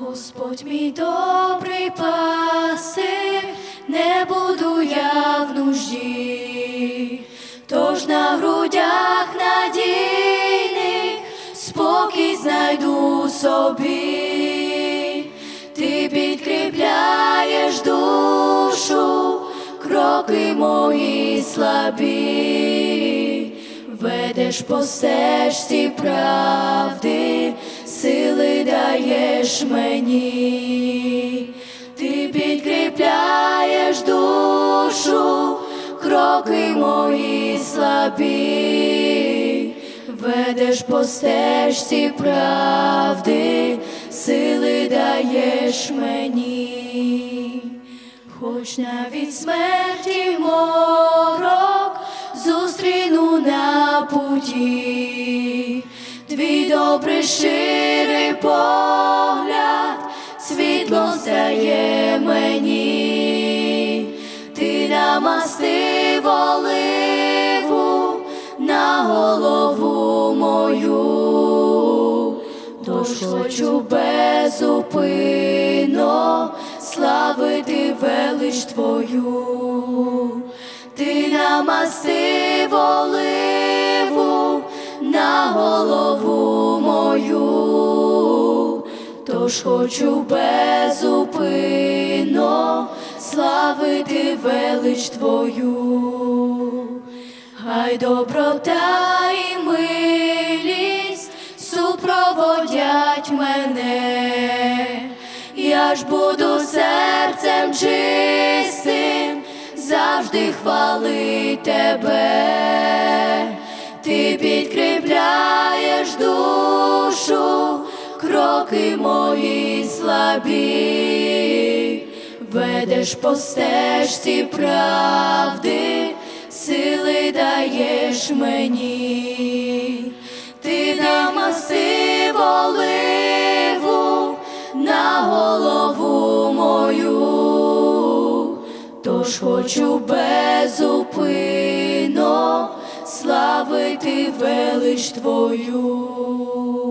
Господь мій добрий пастир, не буду я в нужді, тож на грудях надійних спокій знайду собі, ти підкріпляєш душу, кроки мої слабі, ведеш по стежці правди, даєш мені, ти підкріпляєш душу, кроки мої слабі, ведеш по стежці правди, сили даєш мені, хоч навіть смерті морок зустріну на путі, твій добрий щирий погляд, світло мені, ти намастив оливу на голову мою, тож хочу безупинно славити велич твою, ти намастив тож хочу безупинно славити велич твою. Хай доброта і милість супроводять мене, я ж буду серцем чистим, завжди хвалить тебе, ти підкріпляєш кроки мої слабі, ведеш по стежці правди, сили даєш мені, ти намастив оливу на голову мою, тож хочу безупинно славити велич твою.